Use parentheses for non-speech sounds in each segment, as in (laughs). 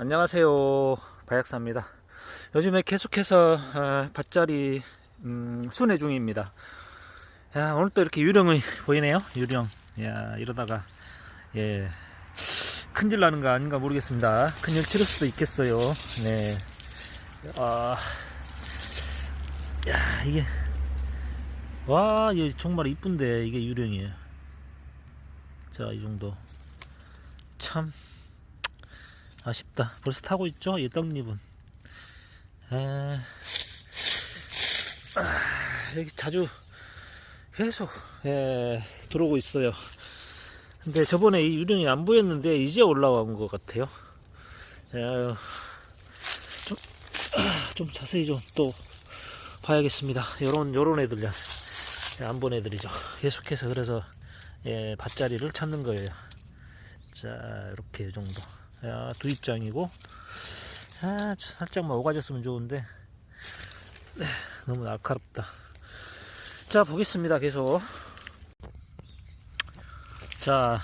안녕하세요. 바약사입니다. 요즘에 계속해서 아, 밭자리 음, 순회 중입니다. 야, 오늘 또 이렇게 유령이 보이네요. 유령. 야 이러다가 예. 큰일 나는 거 아닌가 모르겠습니다. 큰일 치를 수도 있겠어요. 네. 아, 야 이게. 와 이게 정말 이쁜데 이게 유령이에요. 자 이 정도. 참 아쉽다. 벌써 타고 있죠? 이 떡잎은. 아, 아, 여기 자주 계속 예, 들어오고 있어요. 근데 저번에 이 유령이 안 보였는데 이제 올라온 것 같아요. 예, 좀, 아, 좀 자세히 좀 또 봐야겠습니다. 요런 요런 애들요. 예, 안본 애들이죠. 계속해서 그래서 예, 밭자리를 찾는 거예요. 자, 이렇게 이 정도. 야, 두 입장이고, 아, 살짝만 오가졌으면 좋은데, 네, 너무 날카롭다. 자, 보겠습니다, 계속. 자,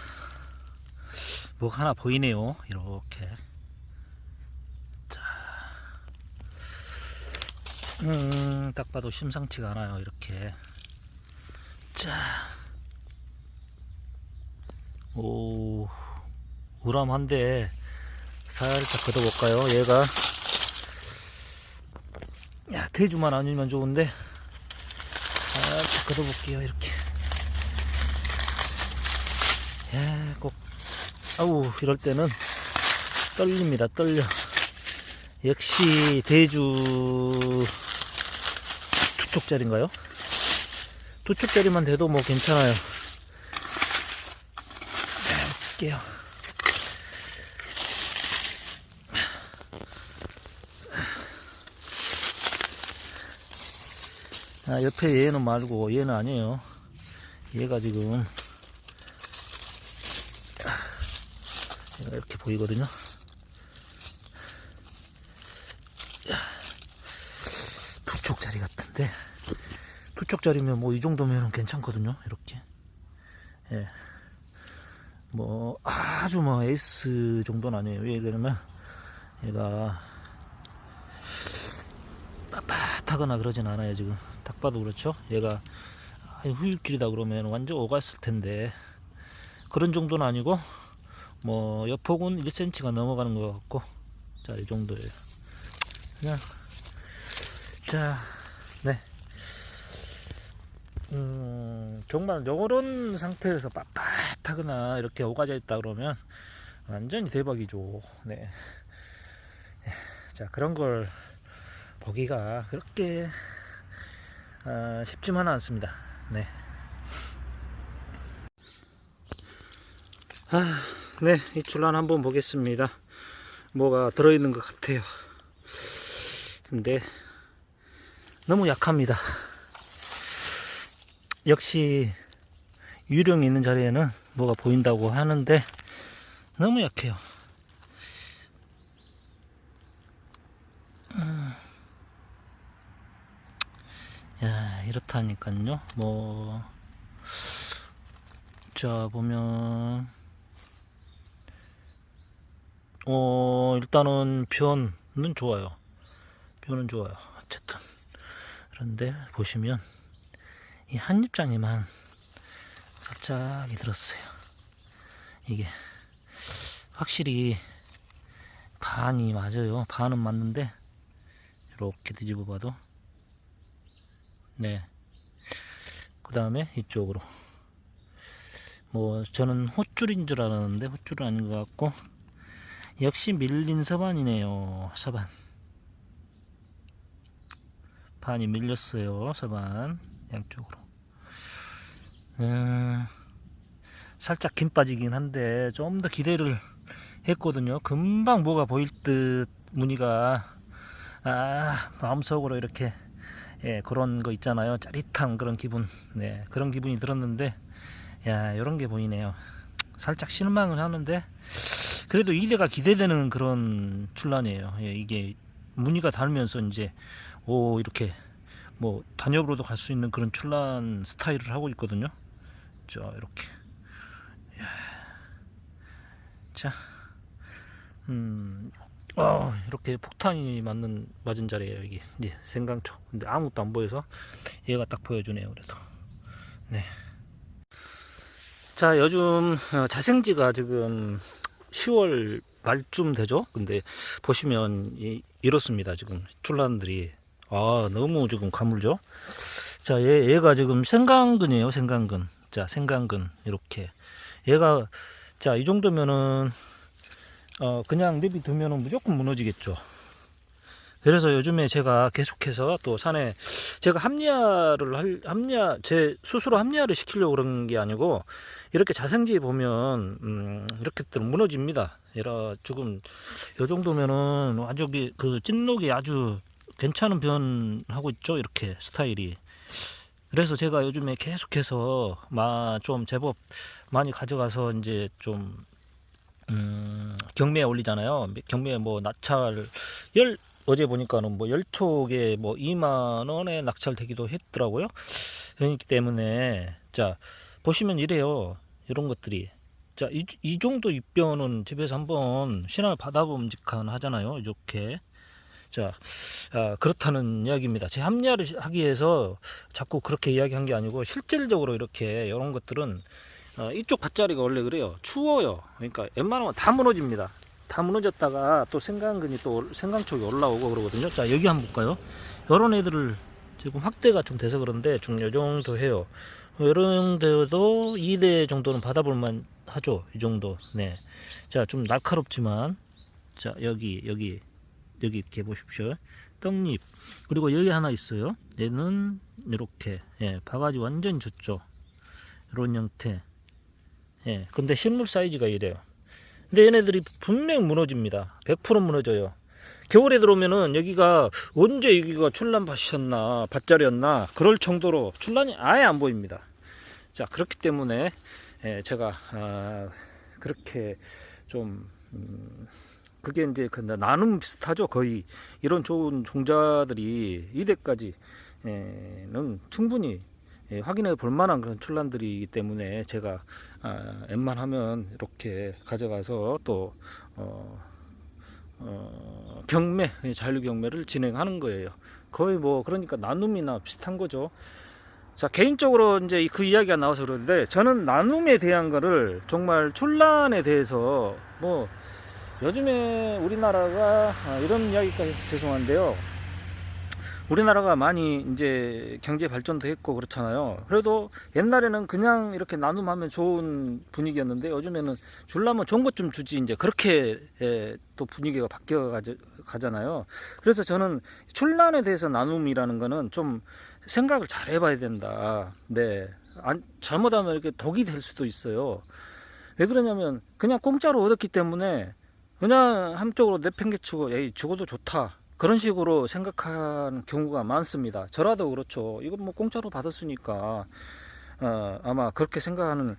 뭐 하나 보이네요, 이렇게. 자, 음, 딱 봐도 심상치가 않아요, 이렇게. 자, 오, 우람한데, 살짝 걷어볼까요? 얘가. 야 대주만 아니면 좋은데. 살짝 걷어볼게요 이렇게. 야꼭. 아우 이럴 때는 떨립니다 떨려. 역시 대주 두 쪽짜리인가요? 두 쪽짜리만 돼도 뭐 괜찮아요. 볼게요 아, 옆에 얘는 말고 얘는 아니에요. 얘가 지금 이렇게 보이거든요. 두 쪽짜리 같은데 두 쪽짜리면 뭐 이 정도면 괜찮거든요. 이렇게 예. 뭐 아주 뭐 에이스 정도는 아니에요. 왜 그러면 얘가 빳빳하거나 그러진 않아요 지금 딱 봐도 그렇죠? 얘가 후유길이다 그러면 완전 오갔을 텐데. 그런 정도는 아니고 뭐 옆폭은 1cm가 넘어가는 것 같고. 자 이 정도예요. 그냥 자네. 음, 정말 요런 상태에서 빳빳하거나 이렇게 오가져 있다 그러면 완전히 대박이죠. 네. 자 그런 걸 보기가 그렇게 어, 쉽지만은 않습니다. 네. 아, 네, 이 줄란 한번 보겠습니다. 뭐가 들어있는 것 같아요. 근데 너무 약합니다. 역시 유령이 있는 자리에는 뭐가 보인다고 하는데 너무 약해요. 야, 이렇다니까요. 뭐, 자, 보면, 어, 일단은 변은 좋아요. 변은 좋아요. 어쨌든. 그런데 보시면, 이 한 입장에만 살짝이 들었어요. 이게, 확실히 반이 맞아요. 반은 맞는데, 이렇게 뒤집어 봐도, 네. 그 다음에 이쪽으로. 뭐, 저는 호줄인 줄 알았는데, 호줄은 아닌 것 같고, 역시 밀린 서반이네요. 서반. 반이 밀렸어요. 서반. 양쪽으로. 음, 살짝 김 빠지긴 한데, 좀 더 기대를 했거든요. 금방 뭐가 보일 듯, 무늬가. 아, 마음속으로 이렇게 예, 그런 거 있잖아요. 짜릿한 그런 기분. 네, 그런 기분이 들었는데, 야, 이런 게 보이네요. 살짝 실망을 하는데, 그래도 2대가 기대되는 그런 출란이에요. 예, 이게 무늬가 달면서 이제, 오, 이렇게, 뭐, 단엽으로도 갈 수 있는 그런 출란 스타일을 하고 있거든요. 자, 이렇게. 야. 자, 음, 어, 이렇게 폭탄이 맞는 맞은 자리에요 여기 이제 생강초. 근데 아무것도 안 보여서 얘가 딱 보여주네요 그래도. 네. 자 요즘 어, 자생지가 지금 10월 말쯤 되죠? 근데 보시면 이, 이렇습니다 지금 출란들이. 아 너무 지금 가물죠? 자 얘, 얘가 지금 생강근이에요 생강근. 자 생강근 이렇게. 얘가 자 이 정도면은 어, 그냥 내비두면은 무조건 무너지겠죠. 그래서 요즘에 제가 계속해서 또 산에 제가 합리화를 할 합리화 제 스스로 합리화를 시키려고 그런 게 아니고 이렇게 자생지 보면 음, 이렇게 또 무너집니다. 얘라 지금 요 정도면은 아주 그- 그 찐록이 아주 괜찮은 변 하고 있죠. 이렇게 스타일이. 그래서 제가 요즘에 계속해서 마 좀 제법 많이 가져가서 이제 좀 음, 경매에 올리잖아요. 경매에 뭐 낙찰 열 어제 보니까는 뭐 열촉에 뭐 2만 원에 낙찰되기도 했더라고요. 그렇기 때문에 자 보시면 이래요. 이런 것들이 자 이 이 정도 입변은 집에서 한번 신앙을 받아봄직한 하잖아요. 이렇게 자 아, 그렇다는 이야기입니다. 제 합리화를 하기 위해서 자꾸 그렇게 이야기한 게 아니고 실질적으로 이렇게 이런 것들은 어, 이쪽 밭자리가 원래 그래요. 추워요. 그러니까 웬만하면 다 무너집니다. 다 무너졌다가 또 생강근이 또 올- 생강촉이 올라오고 그러거든요. 자 여기 한번 볼까요? 이런 애들을 지금 확대가 좀 돼서 그런데 좀요 정도 해요. 이런 데도 2대 정도는 받아볼만 하죠. 이 정도. 네. 자 좀 날카롭지만 자 여기 여기 여기 이렇게 보십시오. 떡잎 그리고 여기 하나 있어요. 얘는 이렇게 예, 바가지 완전 졌죠. 이런 형태. 예, 근데 실물 사이즈가 이래요. 근데 얘네들이 분명 무너집니다. 100% 무너져요. 겨울에 들어오면은 여기가 언제 여기가 출란 밭이었나 밭자리였나 그럴 정도로 출란이 아예 안 보입니다. 자 그렇기 때문에 예, 제가 아, 그렇게 좀 음, 그게 이제 그 나눔 비슷하죠 거의 이런 좋은 종자들이 이대까지는 충분히 예, 확인해 볼 만한 그런 출란들이기 때문에 제가 아, 웬만하면 이렇게 가져가서 또 어, 어, 경매 자율 경매를 진행하는 거예요. 거의 뭐 그러니까 나눔이나 비슷한 거죠. 자 개인적으로 이제 이- 그 이야기가 나와서 그런데 저는 나눔에 대한 거를 정말 출란에 대해서 뭐 요즘에 우리나라가 아, 이런 이야기까지 해서 죄송한데요. 우리나라가 많이 이제 경제 발전도 했고 그렇잖아요. 그래도 옛날에는 그냥 이렇게 나눔하면 좋은 분위기였는데 요즘에는 줄라면 좋은 것 좀 주지 이제 그렇게 예, 또 분위기가 바뀌어 가잖아요. 그래서 저는 출란에 대해서 나눔이라는 거는 좀 생각을 잘 해봐야 된다. 네. 안, 잘못하면 이렇게 독이 될 수도 있어요. 왜 그러냐면 그냥 공짜로 얻었기 때문에 그냥 한쪽으로 내팽개치고 에이 죽어도 좋다. 그런 식으로 생각하는 경우가 많습니다. 저라도 그렇죠. 이건 뭐 공짜로 받았으니까 어, 아마 그렇게 생각하는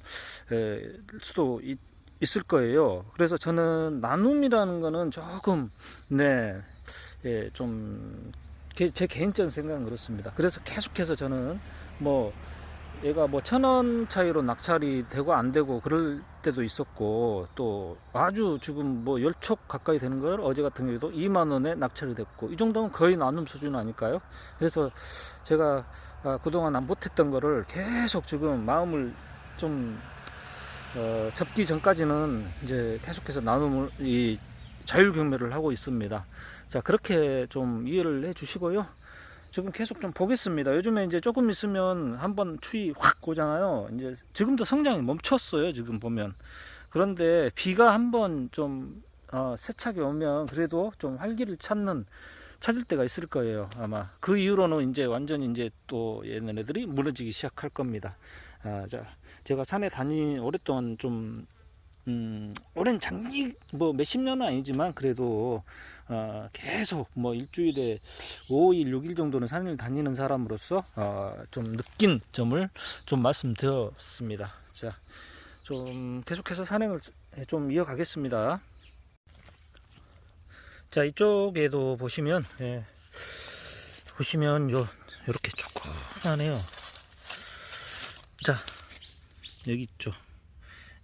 에, 수도 있, 있을 거예요. 그래서 저는 나눔이라는 거는 조금 네, 예, 좀제 개인적인 생각은 그렇습니다. 그래서 계속해서 저는 뭐 얘가 뭐 천 원 차이로 낙찰이 되고 안 되고 그럴 때도 있었고 또 아주 지금 뭐 열촉 가까이 되는 걸 어제 같은 경우에도 2만 원에 낙찰이 됐고 이 정도면 거의 나눔 수준 아닐까요? 그래서 제가 아, 그동안 안 못했던 거를 계속 지금 마음을 좀 어, 접기 전까지는 이제 계속해서 나눔을 이 자율 경매를 하고 있습니다. 자 그렇게 좀 이해를 해 주시고요. 지금 계속 좀 보겠습니다. 요즘에 이제 조금 있으면 한번 추위 확 오잖아요. 이제 지금도 성장이 멈췄어요. 지금 보면. 그런데 비가 한번 좀 어, 세차게 오면 그래도 좀 활기를 찾는 찾을 때가 있을 거예요. 아마 그 이후로는 이제 완전히 이제 또 얘네들이 무너지기 시작할 겁니다. 아, 자, 제가 산에 다니 오랫동안 좀 음, 오랜 장기 뭐 몇십 년은 아니지만 그래도 어, 계속 뭐 일주일에 5일, 6일 정도는 산을 다니는 사람으로서 어, 좀 느낀 점을 좀 말씀드렸습니다. 자, 좀 계속해서 산행을 좀 이어가겠습니다. 자, 이쪽에도 보시면 예, 보시면 요 이렇게 조그만해요. 자, 여기 있죠.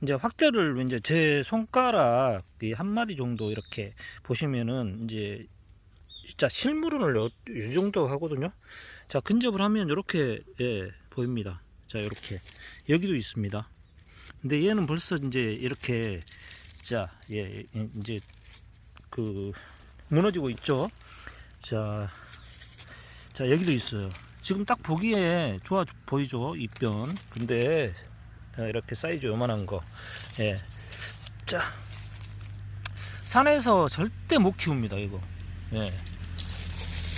이제 확대를 이제 제 손가락 이한 마디 정도 이렇게 보시면은 이제 진짜 실물을 요, 요 정도 하거든요. 자 근접을 하면 이렇게 예, 보입니다. 자 이렇게 여기도 있습니다. 근데 얘는 벌써 이제 이렇게 자 예, 예, 이제 그 무너지고 있죠. 자, 자 여기도 있어요. 지금 딱 보기에 좋아 보이죠 입변. 근데 자, 이렇게 사이즈 요만한 거. 예. 자 산에서 절대 못 키웁니다 이거. 예.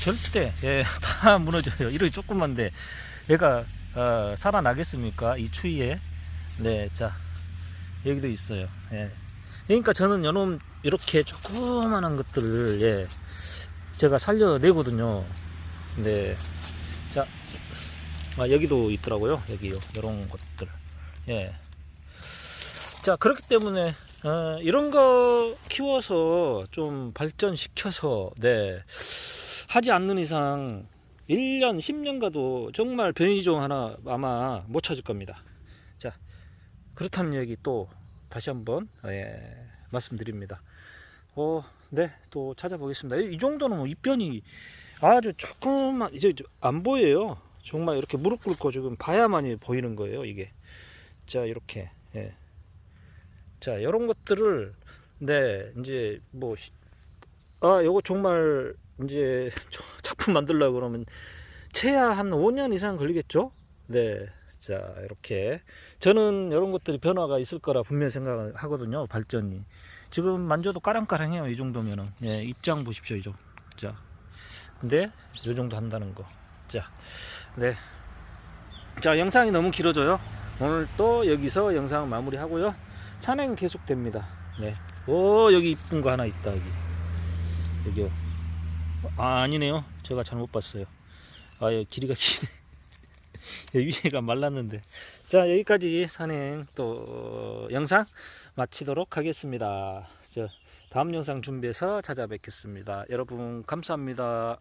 절대 예, (laughs) 다 무너져요. 이렇게 조그만데 얘가 어, 살아나겠습니까? 이 추위에. 네, 자 여기도 있어요. 예. 그러니까 저는 요놈 이렇게 조그만한 것들을 예, 제가 살려내거든요. 네, 자 아, 여기도 있더라고요. 여기요, 이런 것들. 예. 자 그렇기 때문에 어, 이런 거 키워서 좀 발전시켜서 네. 하지 않는 이상 1년 10년 가도 정말 변이종 하나 아마 못 찾을 겁니다. 자 그렇다는 얘기 또 다시 한번 예, 말씀드립니다. 어, 네 또 찾아보겠습니다. 이, 이 정도는 뭐 입변이 아주 조금만 이제 안 보여요. 정말 이렇게 무릎 꿇고 지금 봐야만이 보이는 거예요 이게 자 이렇게. 예. 자 이런 것들을 네 이제 뭐 아 요거 정말 이제 (laughs) 저- 작품 만들려고 그러면 최하 한 5년 이상 걸리겠죠? 네. 자 이렇게. 저는 이런 것들이 변화가 있을 거라 분명히 생각을 하거든요 발전이. 지금 만져도 까랑까랑해요 이 정도면은. 예 입장 보십시오 이죠 자. 근데 요 정도 한다는 거자네. 자 영상이 너무 길어져요 오늘 또 여기서 영상 마무리하고요. 산행 계속됩니다. 네 오 여기 이쁜 거 하나 있다 여기. 여기요. 아 아니네요. 제가 잘못 봤어요. 아 여기 길이가 기네. (laughs) 여기 위에가 말랐는데. 자 여기까지 산행 또 영상 마치도록 하겠습니다. 저 다음 영상 준비해서 찾아뵙겠습니다. 여러분 감사합니다